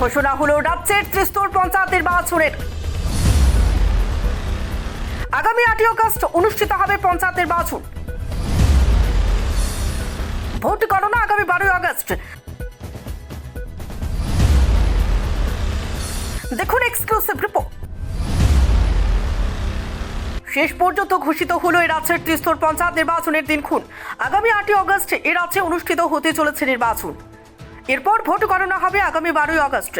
ঘোষণা হলো রাজ্যের ত্রিস্তর পঞ্চায়েত নির্বাচনের। আগামী আটই আগস্ট অনুষ্ঠিত হবে পঞ্চায়েত নির্বাচন। ভোট গণনা আগামী বারোই আগস্ট। দেখুন এক্সক্লুসিভ রিপোর্ট শেষ পর্যন্ত ঘোষিত হলো এ রাজ্যের ত্রিস্তর পঞ্চায়েত নির্বাচনের দিনক্ষণ। আগামী আটই আগস্ট এ রাজ্যে অনুষ্ঠিত হতে চলেছে নির্বাচন। এরপর ভোট গণনা হবে আগামী বারোই আগস্ট।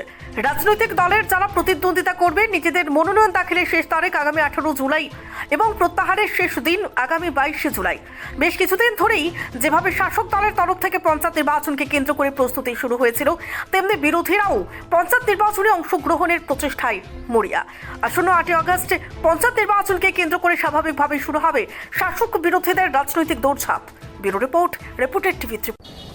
রাজনৈতিক দলের যারা প্রতিদ্বন্দ্বিতা করবে, নিজেদের মনোনয়ন দাখিলের শেষ তারিখ আগামী আঠারো জুলাই এবং প্রত্যাহারের শেষ দিন আগামী বাইশে জুলাই। বেশ কিছুদিন ধরেই যেভাবে শাসক দলের তরফ থেকে পঞ্চায়েত নির্বাচনকে কেন্দ্র করে প্রস্তুতি শুরু হয়েছিল, তেমনি বিরোধীরাও পঞ্চায়েত নির্বাচনে অংশগ্রহণের প্রচেষ্টায় মরিয়া। আসন্ন আটই আগস্ট পঞ্চায়েত নির্বাচনকে কেন্দ্র করে স্বাভাবিকভাবে শুরু হবে শাসক বিরোধীদের রাজনৈতিক দৌড়ঝাঁপ। ব্যুরো রিপোর্ট রিপোর্টেড টিভি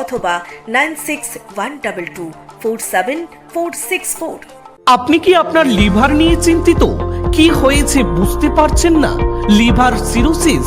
অথবা nine six one double two four seven four six four. আপনি কি আপনার লিভার নিয়ে চিন্তিত? কি হয়েছে বুঝতে পারছেন না? Liver cirrhosis